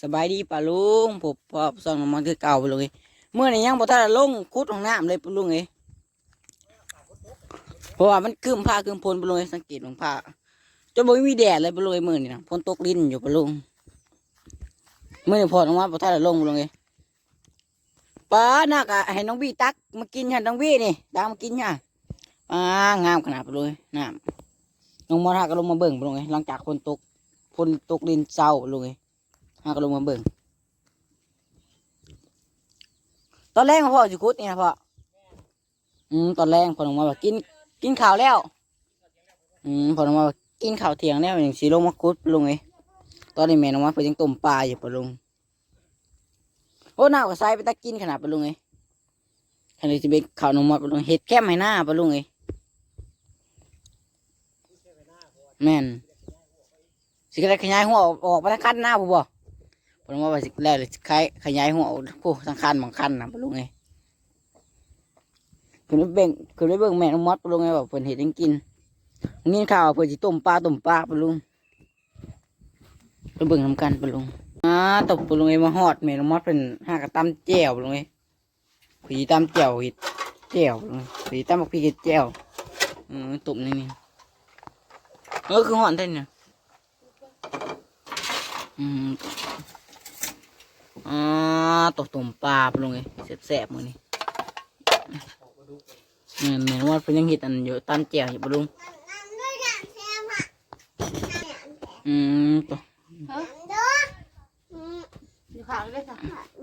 สบายดีป่าลุงผมพอส่องน้ำมันคือเก่าไปเลยเมื่อนี้ยังบ่ทันลงคุดของน้ำเลยป่าลุงเอ้เพราะว่ามันคืมผ้าคืมพลป่าลุงเอ้ยสังเกตของผ้าจนบ่มีแดดเลยป่าลุงเอ้ยมื่อนี้นะพลตกลิ้นอยู่ป่าลุงเมื่อนี้พอน้องว่าบ่ทันลงป่าลุงเอ้ยป้านักอะให้น้องบี้ตักมากินค่ะน้องบี้นี่ตามมากินค่ะอ่างามขนาดป่าลุงเอ้ยน้ำน้องมอทาก็ลงมาเบิ่งไป่าลุงเอ้ยหลังจากคนตกพลตกลิ้นเศร้าป่าลุง เอ้ยหากลงมาเบิ่งตอนแรกพ่อสิคุดนี่นะพ่ออืมตอนแรกพ่อลงมาบอกกินกินข้าวแล้ว อืมพ่อลงมาบอกกินข้าวเที่ยงแล้วอย่างสีลงมาคุดลุงเอ้ยตอนนี้แม่ลงมาเพิ่นยังต้มปลาอยู่ปะลุงโอ้หน้าก็ใส่ไปตักกินขนาดปะลุงเอ้ยขณะที่เป็นข้าวลงมาปะลุงเห็ดแคมให้หน้าปะลุงเอ้ยแม่นสิก็ได้ขยายหัวออกออกไปทางคันหน้าบ่บ่ ผมว่าว่าสิแล้วเลยขยขยายหัวออกผู้ทางคันบางคันนะบ่ลุงไงคือได้เบ่งคือได้เบ่งแม่น้องมอดบ่ลุงไงว่าเพิ่นเฮ็ดให้กินนี่ข่าวเพิ่นสิต้มปลาต้มปลาบ่ลุงไปเบิ่งนํกันบ่ลุงอ่าตบบ่ลุงไงมาฮอดแม่น้องมอดเพิ่นหากระตำแจ่วบ่ลุงไงผีตำแจ่วเฮ็ดแจ่วบ่ลุงผีตำบักพริกเฮ็ดแจ่วอือตุ่มนี่นี่เออคือฮอดได้เนี่ยอืม อ่าตกตุ่มปลาไปลงเลยแสบๆมือนี่เห็นเหมือนว่าเพิ่นยังห็ดอันอยู่ตามแจวอยู่ปะลุงอืมตัว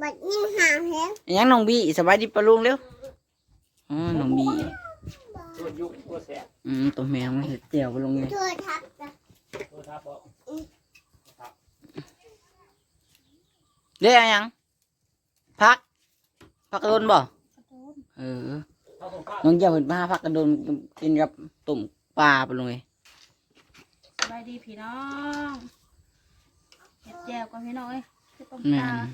บัดยิ่งหางแฮยังน้องบีสบายดีปะลุงเร็วอ๋อน้องบีอืมตัวแมวมันเห็ดแจวปะลุงเลย ช่วยทับนะ ตัวทับบอก เรียกยังพักพักกระโดนบ่เออถ้าตรงข้ามน้องเจ้าเป็นมาพักกระโดนกินกับตุ่มปลาปะลุงเลยสบายดีพี่น้องเห็ดแจ่วก่อนพี่น้องเอ้ยคือต้มแม่ตาน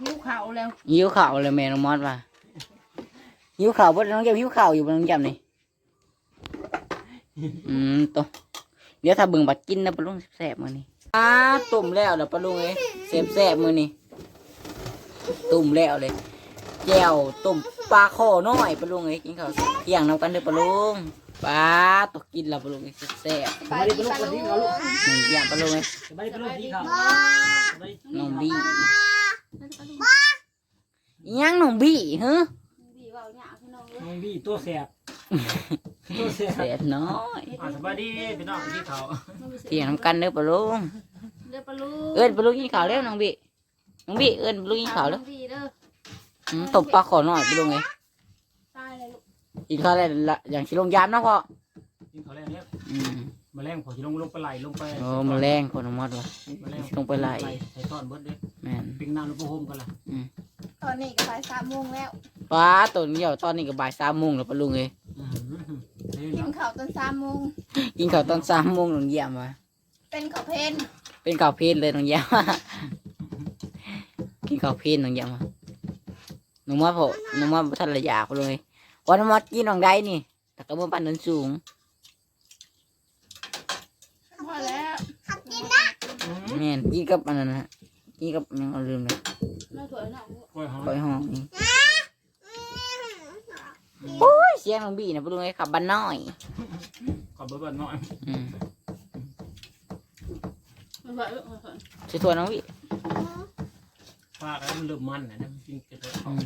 หิวข้าวแล้วหิวข่าวเลยแม่น้องมอสว่าหิวข่าวเพราะน้องเจ้าหิวข่าวอยู่บนน้องจำนี่อืมตัวเดี๋ยวถ้าเบิ่งบัดกินนะปะลุงแซ่บๆมื้อนี้ อ่าตุ่มแล้วเดี๋ยวปะลุงเอ้ยแซ่บแซ่บๆมื้อนี้ตุ่มแล้วเลยแจ่วตุ่มปลาคอน้อยปะลุงเอ้ยกินข้าวเที่ยงน้ำกันเด้อปะลุงปลาตกกินแล้วปะลุงเอ้ยแซ่บสบายดีเป็นลูกคนที่เขาลูกๆหนึ่งอย่างปะลุงเอ้ยสบายดีเป็นลูกที่เขาสบายดีน้องบี้อิหยังน้องบี้ฮะบีว่าหยาพี่น้องเอ้ยน้องบี้ตัวแสบ ตัวแสบแซ่บน้อยอ่าสบายดีพี่น้องที่เขาเที่ยงน้ำกันเด้อปะลุงเด้อปลาลูกเอิ้นปลาลูกกินข้าวแล้วน้องบีน้องบีเอิ้นปลาลูกกินข้าวแล้วบีเด้ออืมตบปลาขอหน่อยปลาลูกไงตายเลยลูกกินข้าวแล้วละอย่างชิลงยามเนาะพ่อกินเขาแล้วเนี่ยอืมมาแรงพอจะลงลงไปไหลลงไปโอ้มาแรงคนละมอดวะมาแรงลงไปไหลใส่ต้อนเบิดเด้แม่นปิ้งน้ำลงไปโฮมกันล่ะตอนนี้ก็บ่ายสามโมงแล้วปลาตัวนี้เดียวตอนนี้ก็บ่ายสามโมงแล้วปลาลูกเอ้ยอืมเฮ้ย กินเนาะข้าวตอนสามโมงกินข้าวตอนสามโมงน้องเยี่ยมวะเป็นข้าวเพนเป็นข้าวเพลนเลยน้องเยี่ยมกินข้าวเพลนน้องเยี่ยมวะน้องมอดพอน้องมอดบ่ทันระยากปลาลูกเอ้ยวันน้องมอดกินน้องได้นี่แต่ก็บ่ปันนั้นสูงพอแล้วขับกินนะอืมแม่นกินกับอันนั้นนะกินกับยังเอาลืมเลยน้าถั่วน้องกล้วยหอมปล่อยห้องนี่ โอ้ยเสียงน้องบีนะปลุงไอ้ขับบ้านน้อยขอบเบิดเบิดหน่อยอืมไม่ไหวลูกไม่ไหวช่วยตัวน้องบีปลาแล้วมันเริ่มมันนะนะกินกันเลยอืม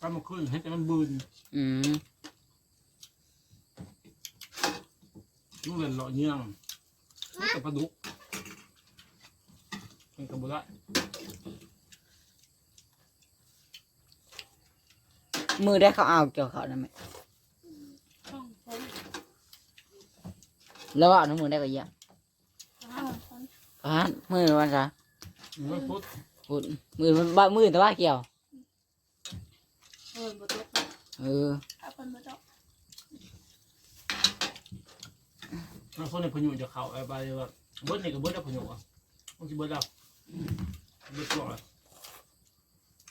ปลามันขึ้นให้แต่มันบืนอืมลูกเล่นเลาะเงี้ยงนี่กับปลาดุก เป็นกระบุระมือได้เขาเอาเกี่ยวเขาได้ไหมต้องคนแล้วเอาน้ำมือได้ก็เยี่ยมอ้าวคนอ่านมือวันซะมันพุทธพูดมือมันบ้ามือแต่ว่าเกี่ยวเออบ่ตกเออถ้าคนบ่ตกมันคนในพยุจะเข่าไอ้ใบว่าเบิดนี่กับเบิดแล้วพยุอะมันจะเบิดแล้ว เบิดก่อ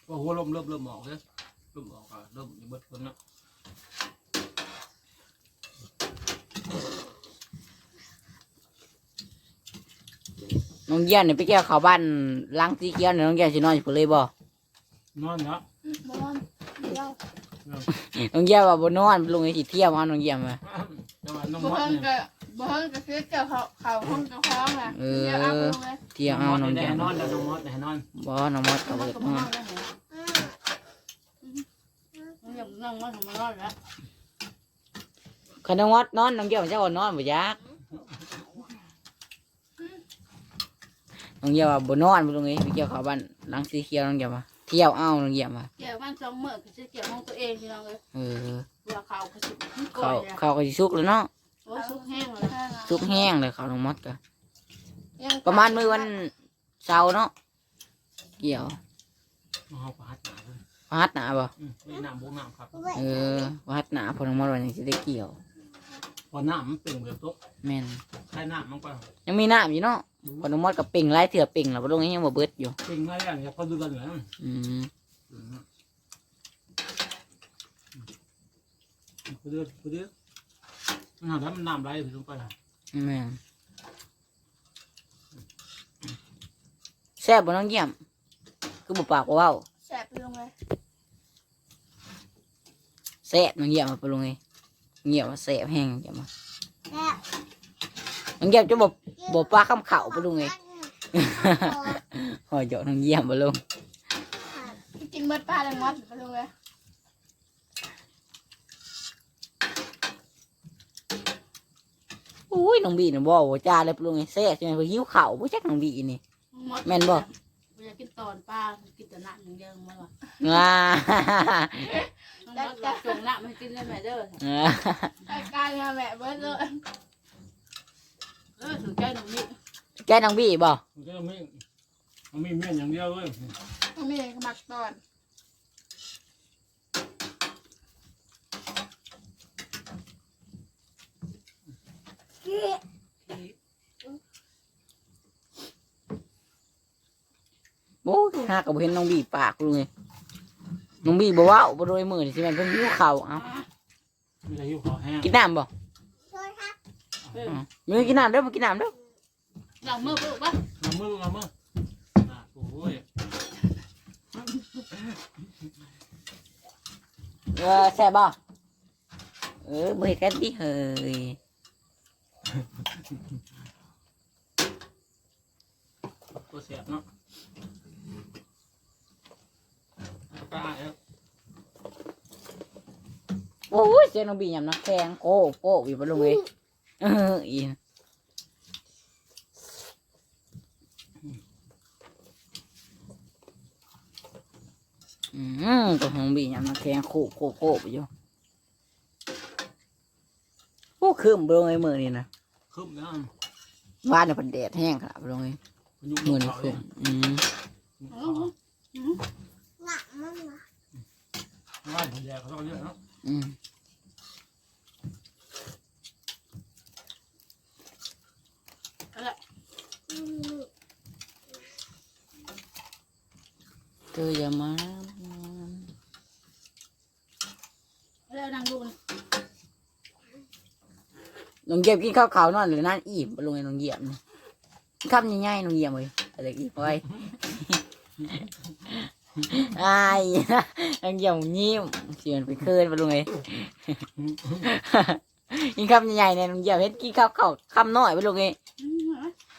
พอหัวลมเริ่มเริ่มออกเลยเริ่มออกอะเริ่มเบิดคนนะน้องเยี่ยนเนี่ยไปแก้วเขาบ้านล้างตีเกี้ยวเนี่ยน้องเยี่ยนสินอนอยู่พุ่นเลยบ่นอนเนาะนอนเดียวน้องเยี่ยนว่าบ่นอนลุงไอ้สิเที่ยวมาน้องเยี่ยนมาบ่นก็ บ่เฮิงก็คือเกี่ยวเขาเขาห้องเจ้าของน่ะเออ เดี๋ยวเอาไปลงเลยเที่ยวเอาน้องได้เยี่ยมนอนแล้วน้องมดได้นอนบ่น้องมดก็บ่มันอยาก็กบ่นนออนนแล้วมันอยากนั่งมันของมันนอนแล้วคันน้องมดนอนน้องเยี่ยมจะอ่อนนอนบ่อยากน้องเยี่ยมว่าบ่นอนบ่ลุงไอ้ไปแก้วเขาบ้านล้างสีเขียวน้องเยี่ยมว่าเที่ยวเอาน้องเยี่ยมว่าเกี่ยวมันสองมื้อก็สิเกี่ยวห้องตัวเองพี่น้องเอ้ยเออเวลาเขาก็สิก่เขาอยแล้วเขาก็สิสุกแล้วเนาะโอ้ยสุกแห้งแล้วสุกแห้งเลยเขาน้องมดก็ยังประมาณมื้อวันเสาร์เนาะเกี่ยวเอาปลาหัดหนาเลยพัดหนาบ่อืมไม่น้ำบุกน้ำครับเออพัดหนาพอน้องมดวันนี้สิได้เกี่ยว พอน้ำมันเปล่งแบบตกแม่นใช้น้ำมันก็ยังมีน้ำอยู่เนาะพอน้องมดกับปิ่งไล่เถื่อปิ่งแล้วบ่ลงยังบ่เบิดอยู่ เปล่งมาแล้วเนี่ยพอดูกันเลยอืมพอดูพอดูมั นหาแล้วมันน้ำไหลไปลงไปแม่นแซ่บบ่น้องเยี่ยม คือบ่ปากบ่เว้าแสบไปลงเลยแซ่บน้องเยี่ยมมาปะลุงเอ้ยเงียบว่าแซ่บแห้งเยี่ยมมาแล้วน้องเยี่ยมจะบ่บ่ปลาคำเข่าปะลุงเอ้ยหอยเจาะน้องเยี่ยมปะลุงกินเบิดปลาแล้วมัดไปลงเลย อุ้ยน้องบีน่ะบ่บ่จ้าเลยปะลุงเอ้ยแซ่บจังได๋เพิ่นหิวข้าวบ่จักน้องบีนี่ แม่นบ่ อยากกินตอนปลากินแต่หนักอย่างเดียวมันว่ะว้าแล้วจะจงหนักมันกินได้ไหมเด้อรายการงานแม่เบิดเลยเออถูกใจหนูนี่แกน้องบีบ่ มันก็ไม่มันมีเมี่ยนอย่างเดียวเลยต้องมีหมักตอน โอ้ยหาก็บ่เห็นน้องบีปากปะลุงเอ้ยน้องบีบ่เว้าบ่โดยมือนี่สิแม่นเพิ่นหิวข้าวเอ้ามีแต่หิวขอแห้งกินน้ำบ่ช่วยครับมื้อกินน้ำเด้อมากินน้ำเด้อหลังมือปลูกปะน้ำมือน้ำมืออะโอ้ยเออแซ่บบ่เออบ่เฮ็ดกันดิเฮ้ย ตัวเสียบเนาะปลาเอ้ โอ้ยเสียงน้องบียำนักแข่งโก้โก้อยู่บ่ลุงเอ้ยเอออีอืมตัวของบียำนักแข่งโคโคโคไปอยู่โอ้คืมบ่ลุงเอ้ยมื้อนี้นะคึบนะบ้านน่ะเพิ่นแดดแห้งครับบ่ลุงเอ้ยพยุงมื้อนี้เขาคืเลมยอืมหนักมันนะบ้านผมแย่เขาต้องเยอะเนาะ อืมอืมเธออย่ามาแล้วนั่งดูนี่น้องเยียบกินข้าวขาวนอนหรือนั่นอิ่มบ่ลุงเอ้ยน้องเยียบนี่คำใหญ่ๆน้องเยียบเอ้ยอะไรอีกไว้ อายน้องเยียบยิ้มเสียนไปคืนบ่ลุงเอ้ยกินคำใหญ่ๆเนี่ยน้องเยียบเฮ็ดกินข้าวเข้าคำน้อยบ่ลุงเอ้ย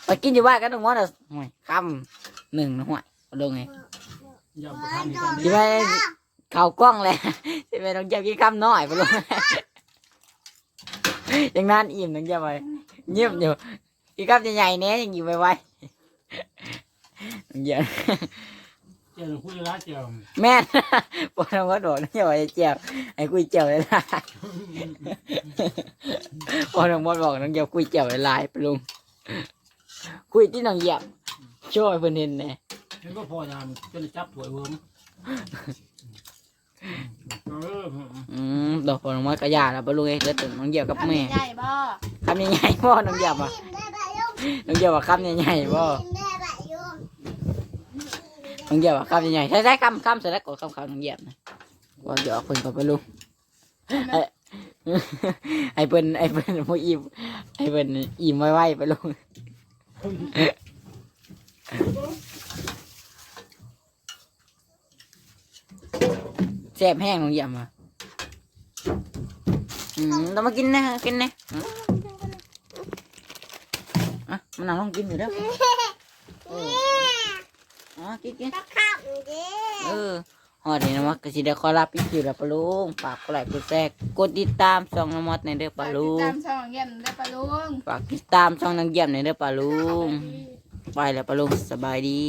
ไปกินอยู่บ้านก็ต้องว่าน่ะห่วยคำหนึ่งนะห่วยบ่ลุงเอ้ยอย่าไปทำอีกกันสิไปข้าวกล้องเลยสิไปน้องเยียบกินคำน้อยบ่ลุงย่างนั้นอิ่มน้องเยียบไปเงียบอยู่กินคำใหญ่ๆเนี่ยยังอยู่ไวๆน้องเยียบ เจ้าคุยร้ายเจ้าแม่นปวดหัวโดดนี่ว่าจะเจ็บไอ้กุยเจ็บเลยล่ะพอน้องมดบอกน้องเหยียบกุยเจ็บเลยลายไปลุงคุยที่น้องเหยียบช่วยเพิ่นเห็นแหน่เห็นก็พอยามจนจับถวยเวิร์มเอออืมดอกพอน้องมดกระยาแล้วไปลุงเอ้ยแล้วตึงน้องเหยียบกับแม่ใหญ่บ่คำใหญ่ๆพ่อน้องเหยียบอะกินได้แบบยุ่งน้องเหยียบว่าคำใหญ่ๆพ่อกินได้แบบยุ่ง น้องเหยียบว่าคำใหญ่ๆใช่ใช่คำคำเสร็จแล้วกดคำคำน้องเหยียบนะว่าเดี๋ยวเพิ่นก็ไปลุงไอ้ไอ้เพิ่นไอ้เพิ่นบ่อิ่มไอ้เพิ่นอิ่มไวๆไปลุงแซ่บแห้งของเยี่ยมอะอืมต้องมากินนะกินนะอืมอะมันนั่งลองกินอยู่เด้อ เอออ๋อกินกินตะขับดิเออฮอดนี่นะมักก็สิได้ขอลาพี่คิวแล้วปะลุงฝากกดไลค์กดแชร์กดติดตามช่องน้ำมอดในเด้อปะลุติดงตามช่องเยี่ยมได้ปะลุง ฝากติดตามช่องนางเยี่ยมในเด้อปะลุงไปแล้วปะลุงสบายดี